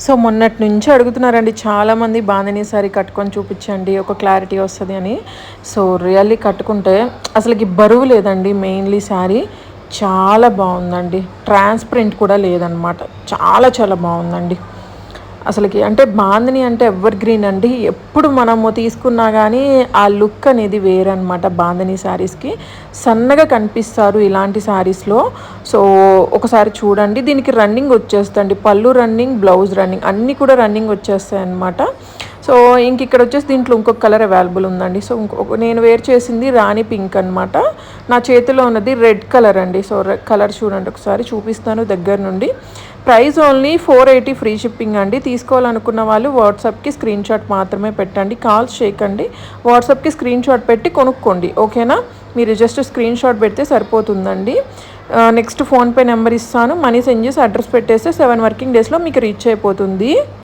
So మొన్నటి నుంచి అడుగుతున్నారండి చాలామంది బాందిని సారీ కట్టుకొని చూపించండి ఒక క్లారిటీ వస్తుంది అని. సో రియల్లీ కట్టుకుంటే అసలుకి బరువు లేదండి మెయిన్లీ శారీ. చాలా బాగుందండి. ట్రాన్స్పరెంట్ కూడా లేదనమాట. చాలా చాలా బాగుందండి. అసలుకి అంటే బాందిని అంటే ఎవర్ గ్రీన్ అండి. ఎప్పుడు మనము తీసుకున్నా కానీ ఆ లుక్ అనేది వేరనమాట బాందిని శారీస్కి సన్నగా కనిపిస్తారు ఇలాంటి శారీస్లో సో ఒకసారి చూడండి. దీనికి రన్నింగ్ వచ్చేస్తుంది పళ్ళు రన్నింగ్ బ్లౌజ్ రన్నింగ్ అన్నీ కూడా రన్నింగ్ వచ్చేస్తాయి అనమాట సో ఇంక ఇక్కడ వచ్చేసి దీంట్లో ఇంకొక కలర్ అవైలబుల్ ఉందండి. సో ఇంకొక నేను వేర్ చేసింది రాణి పింక్ అనమాట నా చేతిలో ఉన్నది రెడ్ కలర్ అండి. సో కలర్ చూడండి ఒకసారి చూపిస్తాను దగ్గర నుండి. Price only four eighty free shipping అండి. తీసుకోవాలనుకున్న వాళ్ళు వాట్సాప్కి స్క్రీన్ షాట్ మాత్రమే పెట్టండి. కాల్స్ చేయకండి. వాట్సాప్కి స్క్రీన్ షాట్ పెట్టి కొనుక్కోండి. ఓకేనా? మీరు జస్ట్ స్క్రీన్ షాట్ పెడితే సరిపోతుందండి. నెక్స్ట్ ఫోన్పే నెంబర్ ఇస్తాను. మనీ సెండ్ చేసి అడ్రస్ పెట్టేస్తే సెవెన్ వర్కింగ్ డేస్లో మీకు రీచ్ అయిపోతుంది.